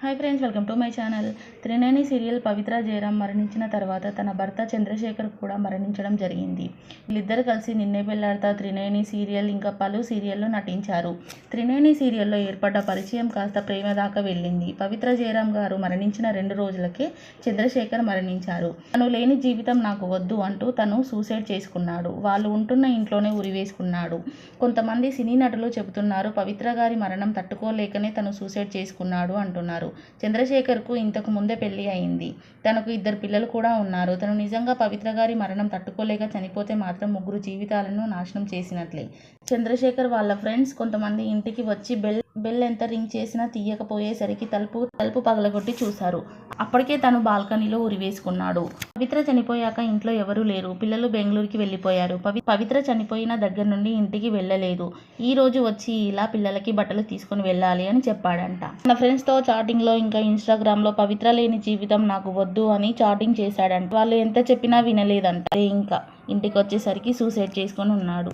Hi friends welcome to my channel. Trinayani serial Pavitra Jayaram మరణించిన తర్వాత తన భర్త చంద్రశేఖర్ కూడా మరణించడం జరిగింది. వీళ్ళిద్దరు కలిసి నిన్నే పెళ్ళాడతా త్రినేని సీరియల్ ఇంకా పలు సీరియల్లో నటించారు. త్రినేని సీరియల్లో ఏర్పడ్డ పరిచయం కాస్త ప్రేమ దాకా వెళ్ళింది. పవిత్ర జయరాం గారు మరణించిన రెండు రోజులకే చంద్రశేఖర్ మరణించారు. తను లేని జీవితం నాకు వద్దు అంటూ తను సూసైడ్ చేసుకున్నాడు. వాళ్ళు ఉంటున్న ఇంట్లోనే ఉరివేసుకున్నాడు కొంతమంది సినీ నటులు చెబుతున్నారు పవిత్ర గారి మరణం తట్టుకోలేకనే తను సూసైడ్ చేసుకున్నాడు అంటున్నారు. చంద్రశేఖర్కు ఇంతకు ముందే పెళ్ళి అయింది. తనకు ఇద్దరు పిల్లలు కూడా ఉన్నారు. తను నిజంగా పవిత్ర గారి మరణం తట్టుకోలేక చనిపోతే మాత్రం ముగ్గురు జీవితాలను నాశనం చేసినట్లే. చంద్రశేఖర్ వాళ్ళ ఫ్రెండ్స్ కొంతమంది ఇంటికి వచ్చి బెల్ బెల్ ఎంత రింగ్ చేసినా తీయకపోయేసరికి తలుపు తలుపు పగలగొట్టి చూశారు. అప్పటికే తను బాల్కనీలో ఉరివేసుకున్నాడు పవిత్ర చనిపోయాక ఇంట్లో ఎవరూ లేరు. పిల్లలు బెంగళూరుకి వెళ్ళిపోయారు. పవి పవిత్ర చనిపోయిన దగ్గర నుండి ఇంటికి వెళ్ళలేదు. ఈ రోజు వచ్చి ఇలా పిల్లలకి బట్టలు తీసుకొని వెళ్ళాలి అని చెప్పాడంట. తన ఫ్రెండ్స్తో చాటింగ్లో ఇంకా ఇన్స్టాగ్రామ్లో పవిత్ర లేని జీవితం నాకు వద్దు అని చాటింగ్ చేశాడంట. వాళ్ళు ఎంత చెప్పినా వినలేదంట. ఇంకా ఇంటికి వచ్చేసరికి సూసైడ్ చేసుకొని ఉన్నాడు.